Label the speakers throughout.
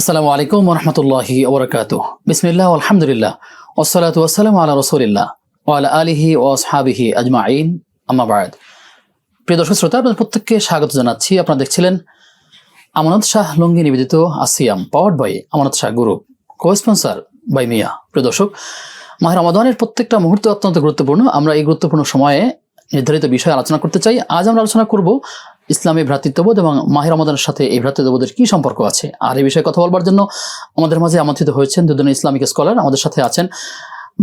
Speaker 1: আসসালামু আলাইকুম রহমতুল্লাহি ওবরাকাত বিসমিল্লাহ আলহামদুলিল্লাহ ওসালাত ওয়াসালাম আলা রসুলিল্লাহ ওয়ালা আলিহি ও আসহাবিহি আজমাইন আম্মাবাদ প্রিয় দর্শক শ্রোতা, আপনাদের প্রত্যেককে স্বাগত জানাচ্ছি। আপনারা দেখছিলেন আমানত শাহ লুঙ্গি নিবেদিত আসিয়াম powered by Amanat Shah group cosponsor by মিয়া। প্রিয় দর্শক মাহের রমাদানের প্রত্যেকটা মুহূর্ত অত্যন্ত গুরুত্বপূর্ণ। আমরা এই গুরুত্বপূর্ণ সময়ে নির্ধারিত বিষয়ে আলোচনা করতে চাই। আজ আমরা আলোচনা করব ইসলামী ভ্রাতৃত্ববোধ এবং মাহির রমাদানের সাথে এই ভ্রাতৃত্ববোধের কি সম্পর্ক আছে? আর এই বিষয়ে কথা বলবার জন্য আমাদের মাঝে আমন্ত্রিত হয়েছেন দুজন ইসলামিক স্কলার। আমাদের সাথে আছেন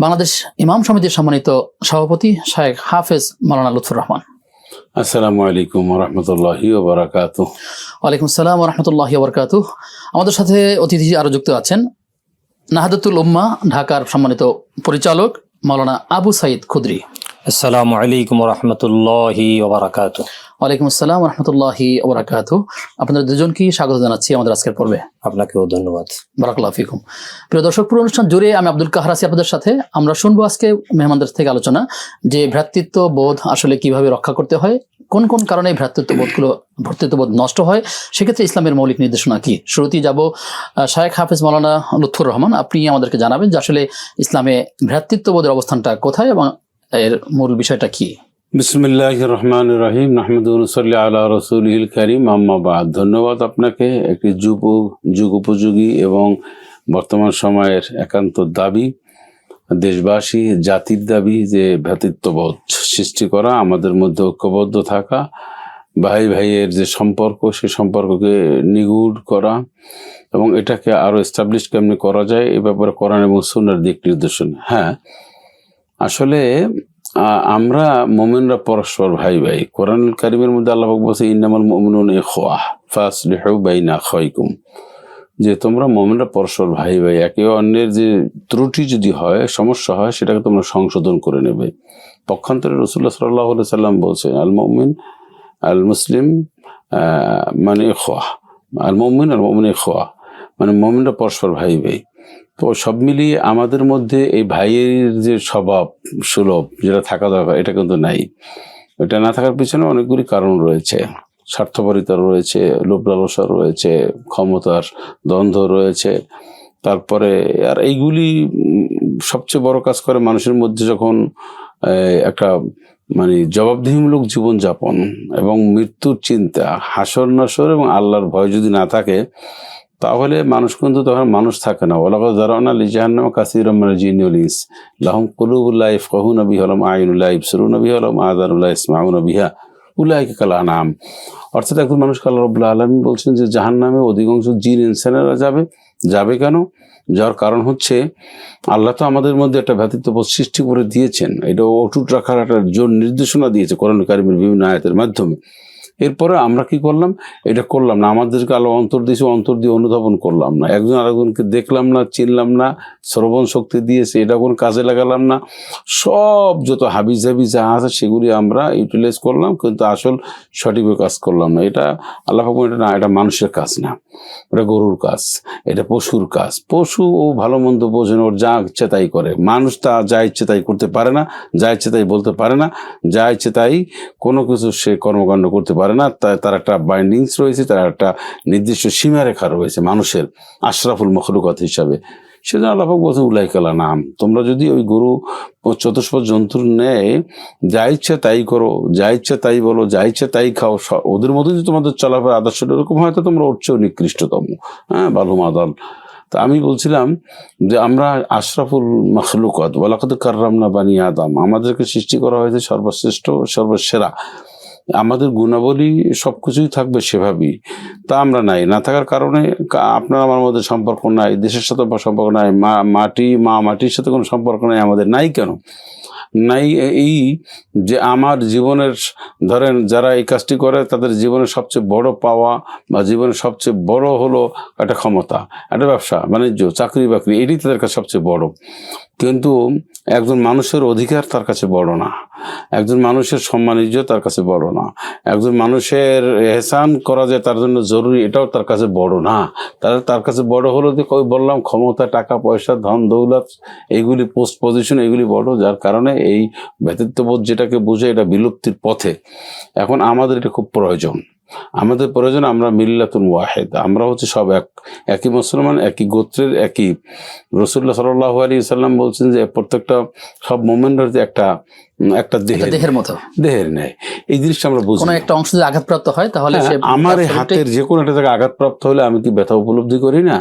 Speaker 1: বাংলাদেশ ইমাম সমিতির সম্মানিত সভাপতি শাহেখ হাফেজ মালানা লুৎফুর রহমান।
Speaker 2: আসসালামু আলাইকুম রহমতুল্লাহি বারাকাত
Speaker 1: ওয়ালাইকুম সালাম রহমতুল্লাহ বরকাত আমাদের সাথে অতিথি আরও যুক্ত আছেন নাহাদতুল উম্মা ঢাকার সম্মানিত পরিচালক মাওলানা আবু সাইদ খুদরি।
Speaker 3: আসসালামু আলাইকুম রহমতুল্লাহি ওবরাকাত।
Speaker 1: ওয়ালাইকুম আসসালাম রহমতুল্লাহি ওবরাকাত। আপনাদের দুজনকে স্বাগত জানাচ্ছি আমাদের আজকের পর্বে।
Speaker 3: আপনাকেও ধন্যবাদ।
Speaker 1: বারাকাল্লাহ ফিকুম। প্রিয় দর্শক পুরো অনুষ্ঠান জুড়ে আমি আব্দুল কাহার আছি আপনাদের সাথে। আমরা শুনব আজকে মেহমানদের থেকে আলোচনা যে ভ্রাতৃত্ব বোধ আসলে কীভাবে রক্ষা করতে হয় কোন কোন কারণে এই ভ্রাতৃত্ব বোধগুলো ভ্রাতৃত্ববোধ নষ্ট হয় সেক্ষেত্রে ইসলামের মৌলিক নির্দেশনা কি? শুরুতেই যাব শায়েখ হাফিজ মৌলানা লুৎফুর রহমান আপনি আমাদেরকে জানাবেন যে আসলে ইসলামে ভ্রাতৃত্ববোধের অবস্থানটা কোথায় এবং এর মূল বিষয়টা কি?
Speaker 2: বিসমুল্লাহ রহমান রহিম নাহমদুল্লি আল্লাহ রসুল করিম। আম্মাবাদ ধন্যবাদ আপনাকে। একটি যুব, যুগ উপযোগী এবং বর্তমান সময়ের একান্ত দাবি, দেশবাসী, জাতির দাবি যে ভ্রাতৃত্ববোধ সৃষ্টি করা, আমাদের মধ্যে ঐক্যবদ্ধ থাকা, ভাই ভাইয়ের যে সম্পর্ক, সে সম্পর্ককে নিগুড় করা এবং এটাকে আরও এস্টাবলিশ কেমনি করা যায়, এ ব্যাপারে কোরআন এবং সুনার দিক নির্দেশন। হ্যাঁ আসলে আমরা মোমেনরা পরস্পর ভাই ভাই। কোরআন কারিমের মধ্যে আল্লাহ বলছে, ইন্নামাল মোমিনুন ইখওয়াহ ফাসলিহু বাইনা আখাইকুম যে তোমরা মোমেনরা পরস্পর ভাই ভাই, একে অন্যের যে ত্রুটি যদি হয়, সমস্যা হয়, সেটাকে তোমরা সংশোধন করে নেবে। পক্ষান্তরে রসুল্লাহ সাল্লাহ সাল্লাম বলছে আল মমিন, আল মুসলিম মানে খোয়া আল মমিন আল মমিন খোয়া মানে মমিনরা পরস্পর ভাই ভাই। তো সব মিলিয়ে আমাদের মধ্যে এই ভাইয়ের যে স্বভাব, সুলভ, যেটা থাকা দরকার, এটা কিন্তু নাই। এটা না থাকার পিছনে অনেকগুলি কারণ রয়েছে। স্বার্থপরিতা রয়েছে লোভ লালসা রয়েছে, ক্ষমতার দ্বন্দ্ব রয়েছে। তারপরে, আর এইগুলি সবচেয়ে বড় কাজ করে মানুষের মধ্যে যখন একটা মানে জবাবদিহিমূলক জীবনযাপন এবং মৃত্যুর চিন্তা হাসর নাসর এবং আল্লাহর ভয় যদি না থাকে তাহলে মানুষ কিন্তু তখন মানুষ থাকে না। ওলাকা জারানা লিজাহান্নাম কাসির জিনিউলিস লাহম কুলুবুল্লাহ ইফকাহু নবী হলম আইনুল্লাহ ইবসরু নবী হলম আদানুল্লাহ ইসমাউ নবিহা উল্লাহকে কালা নাম অর্থাৎ একজন মানুষ কাল্লা রব্লা আলমিন বলছেন যে জাহান নামে অধিকাংশ জিন ইনসানেরা যাবে। যাবে কেন? যার কারণ হচ্ছে আল্লাহ তো আমাদের মধ্যে একটা ভ্রাতৃত্ববোধ সৃষ্টি করে দিয়েছেন। এটা অটুট রাখার একটা জোর নির্দেশনা দিয়েছে কোরআন কারিমের বিভিন্ন আয়াতের মাধ্যমে। এরপরে আমরা কি করলাম? এটা করলাম না, আমাদেরকে আলো অন্তর দিয়েছে অন্তর দিয়ে অনুধাবন করলাম না। একজন আরেকজনকে দেখলাম না, চিনলাম না, শ্রবণ শক্তি দিয়েছে, এটা কোনো কাজে লাগালাম না। সব যত হাবিজ হাবিজ যা আছে সেগুলি আমরা ইউটিলাইজ করলাম, কিন্তু আসল সঠিকভাবে কাজ করলাম না। এটা আল্লাহ এটা না, এটা মানুষের কাজ না। এটা গরুর কাজ, এটা পশুর কাজ। পশু ও ভালো মন্দ বোঝেন, ওর যা ইচ্ছে তাই করে। মানুষ তা যা ইচ্ছে তাই করতে পারে না, যা ইচ্ছে তাই বলতে পারে না, যা ইচ্ছে তাই কোনো কিছু সে কর্মকাণ্ড করতে পারে না তাই তার একটা বাইন্ডিংস রয়েছে, তার একটা নির্দিষ্ট সীমারেখা রয়েছে মানুষের, আশরাফুল মখলুকত হিসাবে। সেজন্য আল্লাহাক বলছে উলাইকালা নাম। তোমরা যদি ওই গরু ও চতুষ্পদ জন্তুর ন্যায় যা ইচ্ছে তাই করো, যা ইচ্ছে তাই বলো, যা ইচ্ছে তাই খাও ওদের মধ্যে যদি তোমাদের চলাফেরা আদর্শ এরকম হয়, তো তোমরা চেয়েও নিকৃষ্টতম হ্যাঁ বালুম আদাল তা আমি বলছিলাম যে আমরা আশরাফুল মখলুকত ওলাকত কার্রামনা বানি আদম, আমাদেরকে সৃষ্টি করা হয়েছে সর্বশ্রেষ্ঠ, সর্বসেরা। আমাদের গুণাবলী সবকিছুই থাকবে সেভাবেই। তা আমরা নাই, না থাকার কারণে আপনার আমার মধ্যে সম্পর্ক নাই, দেশের সাথে সম্পর্ক নাই, মা, মাটি, মা মাটির সাথে কোনো সম্পর্ক নাই, আমাদের নাই কেন? নাই এই যে আমার জীবনের ধরেন যারা এই কাজটি করে, তাদের জীবনের সবচেয়ে বড় পাওয়া বা জীবনের সবচেয়ে বড় হলো একটা ক্ষমতা, একটা ব্যবসা, বাণিজ্য চাকরি বাকরি এটি তাদের কাছে সবচেয়ে বড়। কিন্তু একজন মানুষের অধিকার তার কাছে বড় না। একজন মানুষের সম্মান, ইজ্জত তার কাছে বড় না। একজন মানুষের এহসান করা যে তার জন্য জরুরি, এটাও তার কাছে বড় না। তার তার কাছে বড় হলো যে বললাম, ক্ষমতা, টাকা, পয়সা, ধন, দৌলত, এইগুলি পোস্ট পজিশন এগুলি বড়, যার কারণে এই ব্যক্তিত্ববোধ যেটাকে বুঝে এটা বিলুপ্তির পথে। এখন আমাদের এটা খুব প্রয়োজন। আমাদের প্রয়োজন আমরা মিল্লাতুন ওয়াহেদ। আমরা হচ্ছে সব এক একই মুসলমান একই গোত্রের একই রসুল্লাহ সাল্লাহ আলী সাল্লাম বলছেন যে প্রত্যেকটা সব মোমেন্ট হচ্ছে একটা একটা দেহের
Speaker 1: দেহের মতো।
Speaker 2: দেহের নেয় এই জিনিসটা আমরা বুঝি।
Speaker 1: কোনো একটা অংশ যদি আঘাতপ্রাপ্ত হয় তাহলে
Speaker 2: হ্যাঁ, আমার এই হাতের যে কোনো একটা জায়গায় আঘাতপ্রাপ্ত হলে আমি কি ব্যথা উপলব্ধি করি না?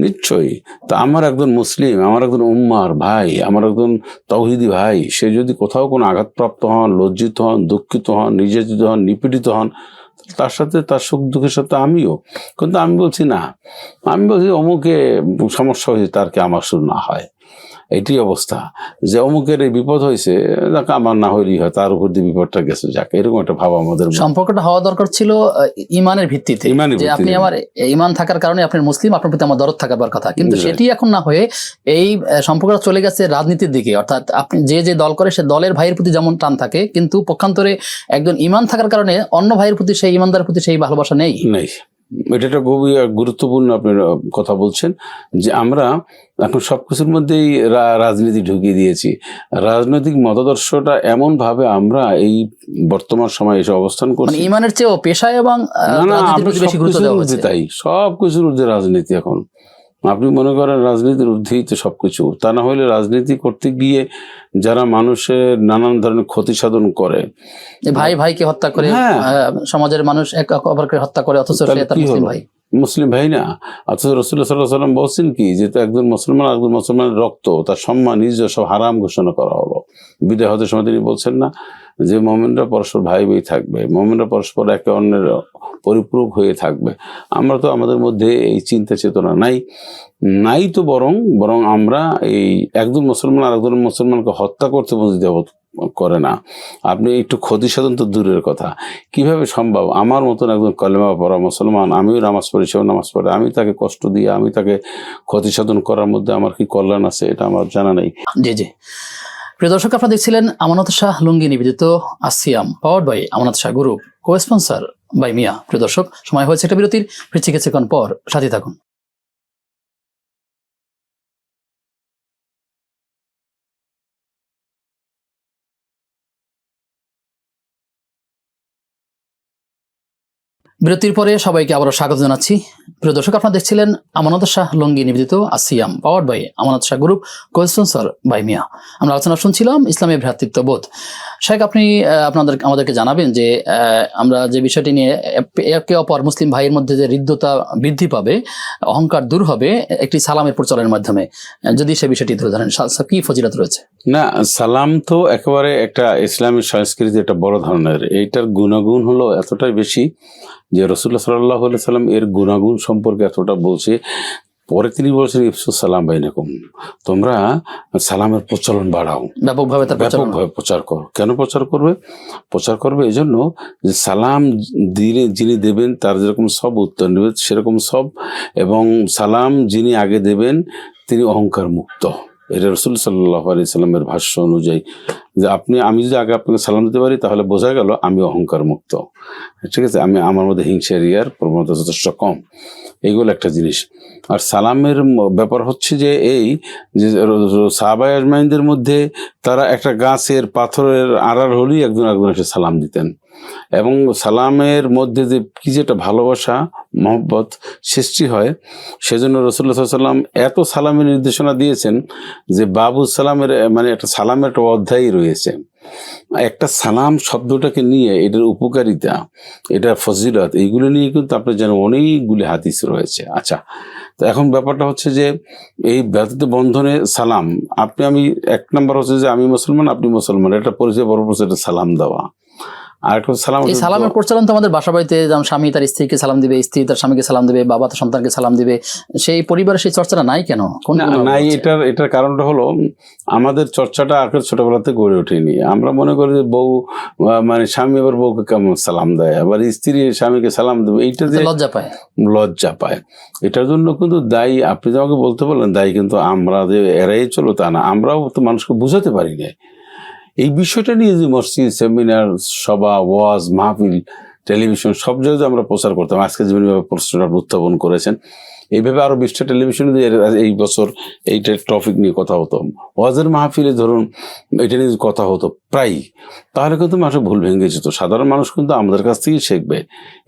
Speaker 2: নিশ্চয়ই। তা আমার একজন মুসলিম আমার একজন উম্মার ভাই আমার একজন তৌহিদি ভাই সে যদি কোথাও কোনো আঘাতপ্রাপ্ত হন লজ্জিত হন দুঃখিত হন নির্যাতিত হন নিপীড়িত হন তার সাথে তার সুখ দুঃখের সাথে আমিও। কিন্তু আমি বলছি না। আমি বলছি অমুকে সমস্যা হয়েছে, তার কি আমার শুরু না হয়? এটি অবস্থা। যে অমুকের এই বিপদ হয়েছে যাক আমার না হইলেই হয় তার উপর দিয়ে বিপদটা গেছে যাক এরকম একটা ভাব আমাদের
Speaker 1: সম্পর্কটা হওয়া দরকার ছিল ইমানের ভিত্তিতে। যে আপনি আমার ইমান থাকার কারণে আপনি মুসলিম আপনার প্রতি আমার দরদ থাকার কথা। কিন্তু সেটি এখন না হয়ে এই সম্পর্কটা চলে গেছে রাজনীতির দিকে। অর্থাৎ আপনি যে যে দল করে সে দলের ভাইয়ের প্রতি যেমন টান থাকে কিন্তু পক্ষান্তরে একজন ইমান থাকার কারণে অন্য ভাইয়ের প্রতি সেই ইমানদার প্রতি সেই ভালোবাসা নেই।
Speaker 2: নেই। এটা একটা খুবই গুরুত্বপূর্ণ আপনি কথা বলছেন যে আমরা এখন সব কিছুর মধ্যেই রাজনীতি ঢুকিয়ে দিয়েছি। রাজনৈতিক মতাদর্শটা এমন ভাবে আমরা এই বর্তমান সময়ে এসে অবস্থান
Speaker 1: মানে
Speaker 2: করছি
Speaker 1: ইমানের চেয়েও পেশা এবং
Speaker 2: তাই সব কিছুর ঊর্ধ্বে রাজনীতি এখন। আপনি মনে করেন রাজনীতির ঊর্ধ্বেই তো সবকিছু। তা না হলে রাজনীতি করতে গিয়ে যারা মানুষের নানান ধরনের ক্ষতি সাধন করে
Speaker 1: ভাই ভাইকে হত্যা করে
Speaker 2: হ্যাঁ।
Speaker 1: সমাজের মানুষ এক অপরকে হত্যা করে অথচ ভাই।
Speaker 2: মুসলিম ভাই না? অথচ রসুল্লাহ সাল্লাহ সাল্লাম বলছেন কি যে তো একজন মুসলমান একজন মুসলমানের রক্ত তার সম্মান ইজ্জত সব হারাম ঘোষণা করা হলো। বিদায় হতে সময় তিনি বলছেন না যে মোমেনরা পরস্পর ভাই ভাই থাকবে, মোমেনরা পরস্পর একে অন্যের পরিপূরক হয়ে থাকবে। আমরা তো আমাদের মধ্যে এই চিন্তা চেতনা নাই। নাই তো বরং বরং আমরা এই একজন মুসলমান আর একজন মুসলমানকে হত্যা করতে মসজিদে করে না। আপনি একটু ক্ষতি সাধন তো দূরের কথা। কীভাবে সম্ভব? আমার মতন একজন কলেমা পড়া মুসলমান, আমিও নামাজ পড়ি, সেও নামাজ পড়ে। আমি তাকে কষ্ট দিয়ে, আমি তাকে ক্ষতি সাধন করার মধ্যে আমার কি কল্যাণ আছে, এটা আমার জানা নেই।
Speaker 1: জি জি। প্রিয় দর্শক, আপনারা দেখছিলেন আমানত শাহ লুঙ্গি নিবেদিত আসিয়াম powered by Amanat Shah group cosponsor by মিয়া। প্রিয় দর্শক, সময় হয়েছে একটা বিরতির। ফিরছি কিছুক্ষণ পর, সাথে থাকুন। বিরতির পরে সবাইকে আবারও স্বাগত জানাচ্ছি। প্রিয় দর্শক, আপনারা দেখছিলেন আমানত শাহ লঙ্গি নিবেদিত আসিয়াম power by Amanat Shah group cosponsor by মিয়া আমরা আলোচনা শুনছিলাম ইসলামের ভ্রাতৃত্ববোধ। শেখ আপনি আপনাদের, আমাদেরকে জানাবেন যে আমরা যে বিষয়টি নিয়ে একে অপর মুসলিম ভাইয়ের মধ্যে যে হৃদ্যতা বৃদ্ধি পাবে, অহংকার দূর হবে, একটি সালামের প্রচলনের মাধ্যমে। যদি সে বিষয়টি তুলে ধরেন কি ফজিলত রয়েছে?
Speaker 2: না, সালাম তো একেবারে একটা ইসলামী সংস্কৃতি একটা বড় ধরনের। এইটার গুণাগুণ হলো এতটাই বেশি যে রসুল্লাহ সাল্লাহ সাল্লাম এর গুণাগুণ সম্পর্কে এতটা বলছে পরে তিনি বলছেন ইফসুস সালাম বাইনাকুম। তোমরা সালামের প্রচলন বাড়াও।
Speaker 1: ব্যাপকভাবে
Speaker 2: ব্যাপকভাবে প্রচার করো। কেন প্রচার করবে? প্রচার করবে এই জন্য যে সালাম দিনে যিনি দেবেন তার যেরকম সব উত্তর নেবে সেরকম সব। এবং সালাম যিনি আগে দেবেন তিনি অহংকার মুক্ত। এটা রসুল সাল্লাহ আলি সাল্লামের ভাষ্য অনুযায়ী। যে আপনি আমি যদি আগে আপনাকে সালাম দিতে পারি তাহলে বোঝা গেল আমি অহংকার মুক্ত। ঠিক আছে? আমি আমার মধ্যে হিংসা রিয়ার প্রবণতা যথেষ্ট কম। এইগুলো একটা জিনিস। আর সালামের ব্যাপার হচ্ছে যে এই যে সাহাবাই আজমাইনদের মধ্যে তারা একটা গাছের পাথরের আড়াল হলেই একজন একজন এসে সালাম দিতেন। এবং সালামের মধ্যে যে কি যে একটা ভালোবাসা, মহব্বত সৃষ্টি হয়, সেজন্য রসুল্লাহ সাল্লাম এত সালামের নির্দেশনা দিয়েছেন যে বাবু সালামের মানে একটা সালামের একটা অধ্যায় রয়েছে। একটা সালাম শব্দটাকে নিয়ে এটার উপকারিতা, এটার ফজিলত, এইগুলো নিয়ে কিন্তু আপনার যেন অনেকগুলি হাদিস রয়েছে। আচ্ছা তো এখন ব্যাপারটা হচ্ছে যে এই ব্যতীত বন্ধনে সালাম, আপনি আমি, এক নম্বর হচ্ছে যে আমি মুসলমান, আপনি মুসলমান, এটা পরিচয় বড় পরিচয় সালাম দেওয়া। আর সালাম
Speaker 1: এই সালামের প্রচলন তো আমাদের বাসা বাড়িতে যেমন স্বামী তার স্ত্রীকে সালাম দিবে স্ত্রী তার স্বামীকে সালাম দিবে বাবা তার সন্তানকে সালাম দিবে সেই পরিবারের সেই চর্চাটা নাই কেন?
Speaker 2: নাই এটার এটার কারণটা হলো আমাদের চর্চাটা ছোটবেলাতে গড়ে ওঠেনি। আমরা মনে করি যে বউ মানে স্বামী আবার বউকে কেমন সালাম দেয়? আবার স্ত্রী স্বামীকে সালাম দেবে এইটা যে
Speaker 1: লজ্জা পায়।
Speaker 2: লজ্জা পায়। এটার জন্য কিন্তু দায়ী আপনি যে আমাকে বলতে বললেন দায়ী কিন্তু আমরা যে এড়াই চলো তা না আমরাও তো মানুষকে বুঝাতে পারি না এই বিষয়টা নিয়ে যে মসজিদ, সেমিনার, সভা, ওয়াজ, মাহফিল, টেলিভিশন, সব জায়গায় আমরা প্রচার করতাম, আজকে যেভাবে প্রশ্নটা উত্থাপন করেছেন এইভাবে আরও বিশটা টেলিভিশনে এই বছর এইটা টপিক নিয়ে কথা হতো। ওয়াজের মাহফিলে ধরুন এটা নিয়ে কথা হতো প্রায় তাহলে কিন্তু মানুষ ভুল ভেঙে যেত। সাধারণ মানুষ কিন্তু আমাদের কাছ থেকেই শিখবে।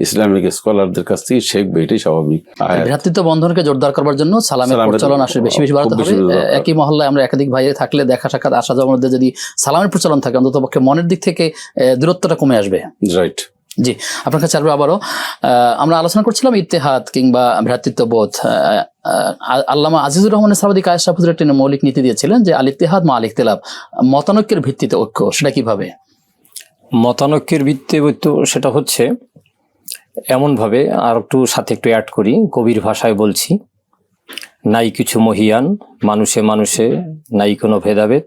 Speaker 2: ইসলামিক স্কলারদের কাছ থেকেই শিখবে এটাই স্বাভাবিক। আর
Speaker 1: ভ্রাতৃত্ব বন্ধনকে জোরদার করবার জন্য সালামের প্রচলন আসলে বেশি বেশি বাড়াতে হবে।
Speaker 2: দরকার।
Speaker 1: একই মহল্লায় আমরা একাধিক ভাই থাকলে দেখা সাক্ষাৎ আসা যাওয়ার মধ্যে যদি সালামের প্রচলন থাকে অন্তত পক্ষে মনের দিক থেকে দূরত্বটা কমে আসবে।
Speaker 2: রাইট
Speaker 1: জি, আপনার কাছে আসবে আবারও। আমরা আলোচনা করছিলাম ইত্তেহাদ কিংবা ভ্রাতৃত্ববোধ। আল্লামা আজিজুর রহমানের সাবাদিক আয়সা হুজুর একটি মৌলিক নীতি দিয়েছিলেন যে, আল ইত্তেহাদ মা আল ইখতিলাফ। মতানৈক্যের ভিত্তিতে ঐক্য, সেটা কীভাবে?
Speaker 3: মতানৈক্যের ভিত্তিতে সেটা হচ্ছে এমনভাবে, আর একটু সাথে একটু অ্যাড করি, কবির ভাষায় বলছি, নাই কিছু মহিয়ান, মানুষে মানুষে, নাই কোনো ভেদাভেদ।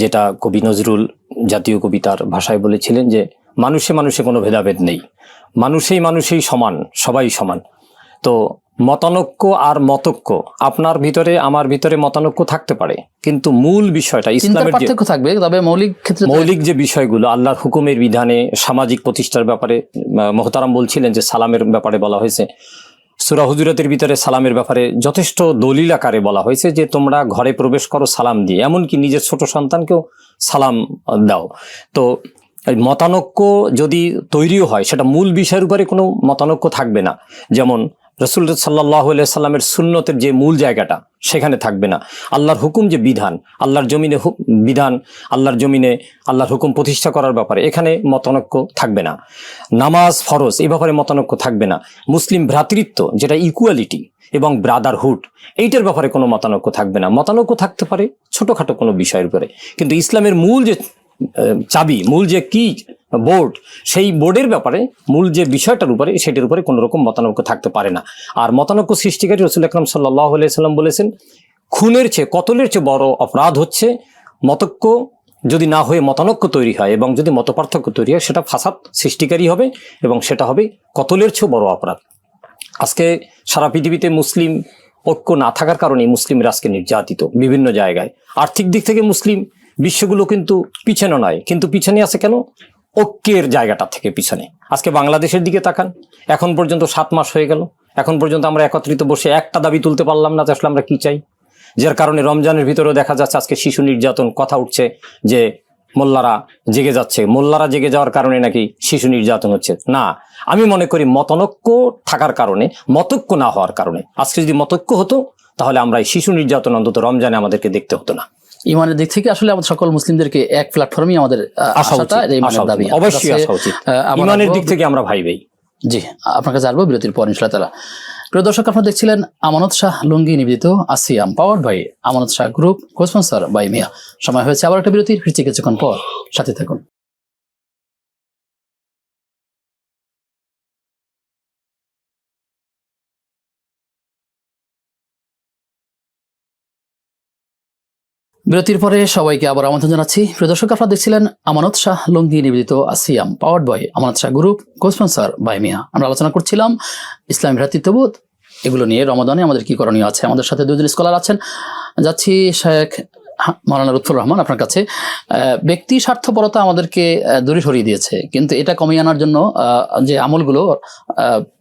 Speaker 3: যেটা কবি নজরুল জাতীয় কবিতার ভাষায় বলেছিলেন যে মানুষে মানুষে কোনো ভেদাভেদ নেই। মানুষেই মানুষেই সমান সবাই সমান। তো মতানৈক্য আর মতক্য আপনার ভিতরে আমার ভিতরে মতানৈক্য থাকতে পারে কিন্তু মূল বিষয়টা ইসলামের
Speaker 1: পার্থক্য থাকবে তবে মৌলিক ক্ষেত্রে
Speaker 3: মৌলিক যে বিষয়গুলো আল্লাহর হুকুমের বিধানে সামাজিক প্রতিষ্ঠার ব্যাপারে মোহতারাম বলছিলেন যে সালামের ব্যাপারে বলা হয়েছে। সুরা হুজুরাতের ভিতরে সালামের ব্যাপারে যথেষ্ট দলিল আকারে বলা হয়েছে যে তোমরা ঘরে প্রবেশ করো সালাম দিয়ে, এমনকি নিজের ছোট সন্তানকেও সালাম দাও। তো মতানক্য মতানৈক্য যদি তৈরিও হয়, সেটা মূল বিষয়ের উপরে কোনো মতানক্য থাকবে না। যেমন রসুল সাল্লাহ সাল্লামের সুন্নতের যে মূল জায়গাটা, সেখানে থাকবে না। আল্লাহর হুকুম যে বিধান, আল্লাহর জমিনে বিধান, আল্লাহর জমিনে আল্লাহর হুকুম প্রতিষ্ঠা করার ব্যাপারে এখানে মতানৈক্য থাকবে না। নামাজ ফরজ, এ ব্যাপারে মতানৈক্য থাকবে না। মুসলিম ভ্রাতৃত্ব, যেটা ইকুয়ালিটি এবং ব্রাদারহুড এইটার ব্যাপারে কোনো মতানৈক্য থাকবে না। মতানৈক্য থাকতে পারে ছোটখাটো কোনো বিষয়ের উপরে। কিন্তু ইসলামের মূল যে চাবি, মূল যে কি বোর্ড। সেই বোর্ডের ব্যাপারে মূল যে বিষয়টার উপরে, সেটির উপরে কোনো রকম মতানৈক্য থাকতে পারে না। আর মতানৈক্য সৃষ্টিকারী রসুল আকরম সাল্লাহ সাল্লাম বলেছেন, খুনের চেয়ে কতলের চেয়ে বড় অপরাধ হচ্ছে মতক্য? যদি না হয়ে মতানৈক্য তৈরি হয় এবং যদি মতপার্থক্য তৈরি হয়, সেটা ফাসাদ সৃষ্টিকারী হবে এবং সেটা হবে কতলের চেয়েও বড় অপরাধ। আজকে সারা পৃথিবীতে মুসলিম ঐক্য না থাকার কারণে মুসলিমরা আজকে নির্যাতিত বিভিন্ন জায়গায়। আর্থিক দিক থেকে মুসলিম, বিশ্বগুলো কিন্তু পিছনে নয়। কিন্তু পিছনে আছে কেন? ঐক্যের জায়গাটা থেকে পিছনে। আজকে বাংলাদেশের দিকে তাকান। এখন পর্যন্ত সাত মাস হয়ে গেল। এখন পর্যন্ত আমরা একত্রিত বসে একটা দাবি তুলতে পারলাম না আসলে আমরা কি চাই। যার কারণে রমজানের ভিতরেও দেখা যাচ্ছে আজকে শিশু নির্যাতন কথা উঠছে যে মোল্লারা জেগে যাচ্ছে। মোল্লারা জেগে যাওয়ার কারণে নাকি শিশু নির্যাতন হচ্ছে। না, আমি মনে করি মতনৈক্য থাকার কারণে, মতৈক্য না হওয়ার কারণে। আজকে যদি মতৈক্য হতো, তাহলে আমরা এই শিশু নির্যাতন অন্তত রমজানে আমাদেরকে দেখতে হতো না।
Speaker 1: ইমানের দিক থেকে আসলে আমাদের সকল মুসলিমদেরকে এক প্ল্যাটফর্মই আমাদের আশাটা ইমানের দাবি।
Speaker 3: অবশ্যই আসা উচিত। ইমানের দিক থেকে আমরা ভাই ভাই।
Speaker 1: জি আপনার কাছে আসব বিরতির পর ইনশাল্লাহ তালা প্রিয় দর্শক আপনারা দেখছিলেন আমানত শাহ লুঙ্গি নিবেদিত আসিয়াম power by Amanat Shah group cosponsor by মিয়া। সময় হয়েছে আবার একটা বিরতির ফিরছি কিছুক্ষণ পর। সাথে থাকুন। বিরতির পরে সবাইকে আবার আমন্ত্রণ জানাচ্ছি। প্রিয় দর্শক, আপনারা দেখছিলেন আমানত শাহ লুঙ্গি নিবেদিত আসিয়াম powered by Amanat Shah group cosponsor by মিয়া। আমরা আলোচনা করছিলাম ইসলাম ভ্রাতৃত্ববোধ, এগুলো নিয়ে রমাদানে আমাদের কি করণীয় আছে, আমাদের সাথে দুজন স্কলার আছেন। যাচ্ছি শেখ মাওলানা লুৎফুর রহমান আপনার কাছে ব্যক্তি স্বার্থপরতা আমাদেরকে দূরে সরিয়ে দিয়েছে। কিন্তু এটা কমিয়ে আনার জন্য যে আমলগুলো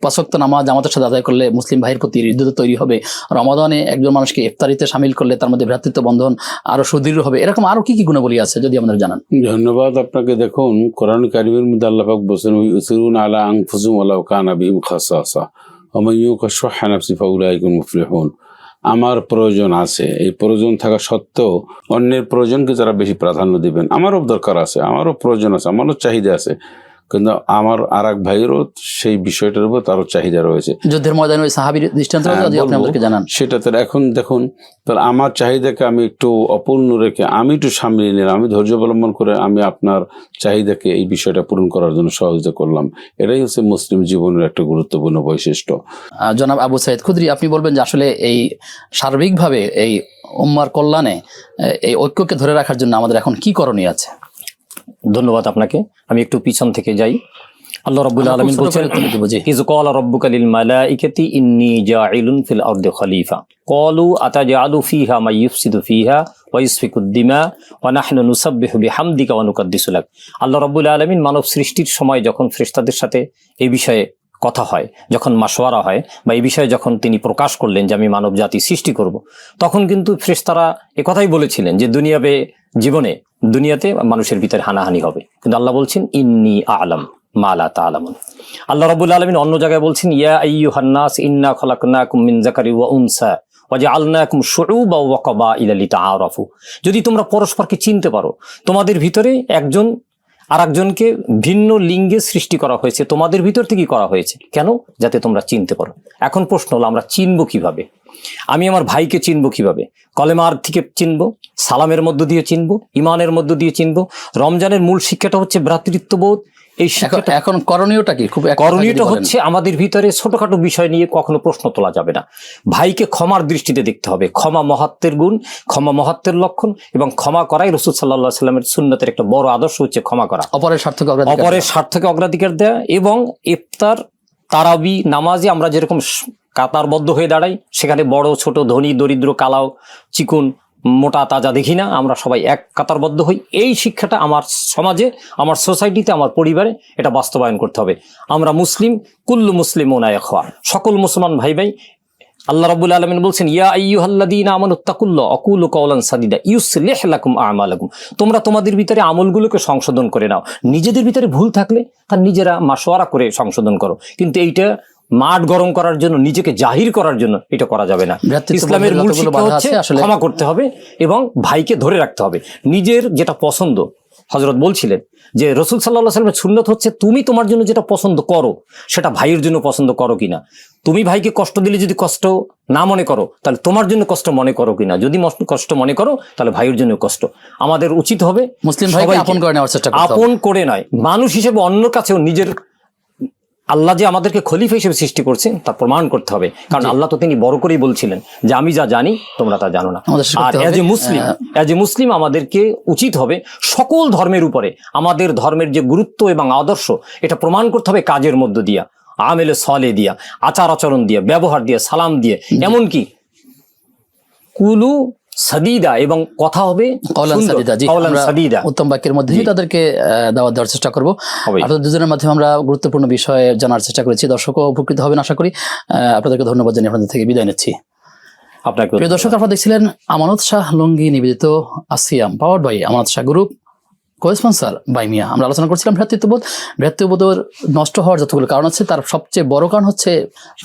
Speaker 1: পাশক্ত নামাজ জামাতের সাথে আদায় করলে মুসলিম ভাইয়ের প্রতি হৃদয় তৈরি হবে, রমাদানে একজন মানুষকে ইফতারিতে সামিল করলে তার মধ্যে ভ্রাতৃত্ব বন্ধন আরও সুদৃঢ় হবে, এরকম আরও কি কি গুণাবলী আছে যদি আমাদের জানান?
Speaker 2: ধন্যবাদ আপনাকে। দেখুন, কোরআন কারিমের মধ্যে আল্লাহ পাক বলছেন ওই উসিরুন আলা আনফুসুম ওয়ালাউ কানা বিহিম খাসাসা, ওয়া মান ইউকা শুহা নাফসি ফাউলাইকুম মুফলিহুন। আমার প্রয়োজন আছে। এই প্রয়োজন থাকা সত্ত্বেও অন্যের প্রয়োজনকে যারা বেশি প্রাধান্য দিবেন, আমারও দরকার আছে, আমারও প্রয়োজন আছে, আমারও চাহিদা আছে। কিন্তু আমার আর এক ভাইয়েরও সেই বিষয়টার উপর তারও চাহিদা রয়েছে।
Speaker 1: যুদ্ধের ময়দানে ওই সাহাবির দৃষ্টান্ত
Speaker 2: হ্যাঁ।
Speaker 1: আমাদেরকে জানান।
Speaker 2: সেটা তো এখন দেখুন তাহলে আমার চাহিদাকে আমি একটু অপূর্ণ রেখে আমি একটু সামলিয়ে নিলাম আমি ধৈর্য অবলম্বন করে আমি আপনার চাহিদাকে এই বিষয়টা পূরণ করার জন্য সহযোগিতা করলাম। এটাই হচ্ছে মুসলিম জীবনের একটা গুরুত্বপূর্ণ বৈশিষ্ট্য।
Speaker 1: জনাব আবু সাইদ খুদ্রি আপনি বলবেন যে আসলে এই সার্বিকভাবে এই উম্মার কল্যাণে এই ঐক্যকে ধরে রাখার জন্য আমাদের এখন কি করণীয় আছে?
Speaker 3: ধন্যবাদ আপনাকে। আমি একটু পিছন থেকে যাই। আল্লাহ রাব্বুল
Speaker 1: আমরা খুব
Speaker 3: আলামিন
Speaker 1: ছোট
Speaker 3: বলছেন
Speaker 1: করে তুলে দেবো, জি।
Speaker 3: ইজ ক্বালা রাব্বুকা লিল মালাইকাতি ইন্নী জাইলুন ফিল আরদি খলিফা। ক্বালু আতাজআলু ফিহা মা ইফসিদু ফিহা ওয়া ইসফিকুদ দিমা ওয়া নাহনু নুসাব্বিহু বিহামদিকা ওয়া নুকাদ্দিসু লাক। আল্লাহ রাব্বুল আলামিন মানব সৃষ্টির সময় যখন ফেরেশতাদের সাথে এই বিষয়ে কথা হয় যখন মাসোয়ারা হয় বা এই বিষয়ে যখন তিনি প্রকাশ করলেন যে আমি মানব জাতি সৃষ্টি করব তখন কিন্তু ফ্রেস্তারা কথাই বলেছিলেন যে দুনিয়াবে জীবনে দুনিয়াতে মানুষের ভিতরে হানাহানি হবে। কিন্তু আল্লাহ বলছেন, ইন্নি আলম মালা তা আলামুন আল্লাহ রাবুল আলমিন অন্য জায়গায় বলছেন, ইয়া আইয়ু হান্নাস ইন্না খলাকনাকুম মিন জাকারি ওয়া উনসা ওয়াজে আলনাকুম শুউবা ওয়া কাবাইলা লিতাআরাফু। যদি তোমরা পরস্পরকে চিনতে পারো, তোমাদের ভিতরে একজন আর একজনকে ভিন্ন লিঙ্গে সৃষ্টি করা হয়েছে, তোমাদের ভিতর থেকেই করা হয়েছে? কেন? যাতে তোমরা চিনতে পারো। এখন প্রশ্ন হলো, আমরা চিনবো কীভাবে? আমি আমার ভাইকে চিনবো কীভাবে? কলেমার থেকে চিনব, সালামের মধ্য দিয়ে চিনব, ইমানের মধ্য দিয়ে চিনব। রমজানের মূল শিক্ষাটা হচ্ছে ভ্রাতৃত্ববোধ এই
Speaker 1: এখন করণীয়টা কি? খুব
Speaker 3: করণীয়টা হচ্ছে আমাদের ভিতরে ছোটখাটো বিষয় নিয়ে কখনো প্রশ্ন তোলা যাবে না। ভাইকে ক্ষমার দৃষ্টিতে দেখতে হবে। ক্ষমা মহাত্মের গুণ ক্ষমা মহাত্মের লক্ষণ এবং ক্ষমা করাই রসুল সাল্লাহ সাল্লামের সুন্নতের একটা বড় আদর্শ হচ্ছে ক্ষমা করা।
Speaker 1: অপরের স্বার্থকে
Speaker 3: অপরের স্বার্থকে অগ্রাধিকার দেয়া এবং ইফতার তারাবি নামাজে আমরা যেরকম কাতারবদ্ধ হয়ে দাঁড়াই সেখানে বড় ছোট ধনী দরিদ্র কালাও চিকুন মোটা তাজা দেখি না, আমরা সবাই এক কাতারবদ্ধ হই। এই শিক্ষাটা আমার সমাজে, আমার সোসাইটিতে, আমার পরিবারে এটা বাস্তবায়ন করতে হবে। আমরা মুসলিম, কুল্লু মুসলিম ওনায় খোয়া সকল মুসলমান ভাই ভাই আল্লাহ রাব্বুল আলামিন বলছেন, ইয়া আইয়ুহাল্লাযীনা আমানুত্তাকুল্লাহ আকুলু কাওলান সাদিদা, ইউসলিহ লাকুম আমালাকুম। তোমরা তোমাদের ভিতরে আমলগুলোকে সংশোধন করে নাও। নিজেদের ভিতরে ভুল থাকলে তার নিজেরা মাসোয়ারা করে সংশোধন করো। কিন্তু এইটা মাঠ গরম করার জন্য নিজেকে জাহির করার জন্য এটা করা যাবে না। ইসলামের মূল শিক্ষা হচ্ছে ক্ষমা করতে হবে এবং ভাইকে ধরে রাখতে হবে। নিজের যেটা পছন্দ হজরত বলছিলেন যে রসুল সাল্লাহ সাল্লামের সুন্নত হচ্ছে তুমি তোমার জন্য যেটা পছন্দ করো সেটা ভাইয়ের জন্য পছন্দ করো কিনা। তুমি ভাইকে কষ্ট দিলে যদি কষ্ট না মনে করো তাহলে তোমার জন্য কষ্ট মনে করো কিনা। যদি কষ্ট মনে করো তাহলে ভাইয়ের জন্য কষ্ট। আমাদের উচিত হবে
Speaker 1: মুসলিম
Speaker 3: সবাইকে
Speaker 1: আপন করে নেওয়ার চেষ্টা
Speaker 3: আপন করে নয় মানুষ হিসেবে অন্য কাছেও নিজের আল্লাহ যে আমাদেরকে খলিফা হিসেবে সৃষ্টি করছেন তা প্রমাণ করতে হবে। কারণ আল্লাহ তো তিনি বড় করেই বলছিলেন যে আমি যা জানি তোমরা তা জানো না। আর as a Muslim as a মুসলিম আমাদেরকে উচিত হবে সকল ধর্মের উপরে আমাদের ধর্মের যে গুরুত্ব এবং আদর্শ এটা প্রমাণ করতে হবে কাজের মধ্য দিয়া। আমেলে সলে দিয়া আচার আচরণ দিয়া ব্যবহার দিয়া সালাম দিয়ে। এমনকি কুলু সাদিদা এবং কথা হবে
Speaker 1: সাদিদা উত্তম বাক্যের মধ্যে তাদেরকে দাওয়াত দেওয়ার চেষ্টা করব। আপনাদের দুজনের মাধ্যমে আমরা গুরুত্বপূর্ণ বিষয়ে জানার চেষ্টা করেছি। দর্শকও উপকৃত হবেন আশা করি। আপনাদেরকে ধন্যবাদ জানিয়ে আপনাদের থেকে বিদায় নিচ্ছি।
Speaker 3: আপনাকে
Speaker 1: প্রিয় দর্শক আপনারা দেখছিলেন আমানত শাহ লুঙ্গি নিবেদিত আসিয়াম power by Amanat Shah group cosponsor by মিয়া আমরা আলোচনা করছিলাম ভ্রাতৃত্ববোধ ভ্রাতৃত্ববোধের নষ্ট হওয়ার যতগুলো কারণ আছে, তার সবচেয়ে বড় কারণ হচ্ছে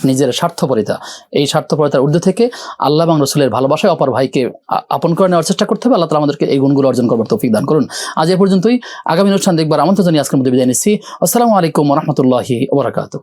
Speaker 1: নিজের স্বার্থপরিতা। এই স্বার্থপরিতার ঊর্ধ্বে থেকে আল্লাহ এবং রসুলের ভালোবাসায় অপর ভাইকে আপন করে নেওয়ার চেষ্টা করতে হবে। আল্লাহ তালা আমাদেরকে এই গুণগুলো অর্জন করবার তৌফিক দান করুন। আজ এ পর্যন্তই। আগামী অনুষ্ঠান দেখবার আমন্ত্রণ জানিয়ে আজকের মধ্যে বিদায় নিচ্ছি। আসসালামু আলাইকুম রহমতুল্লাহি ওবরাকাতু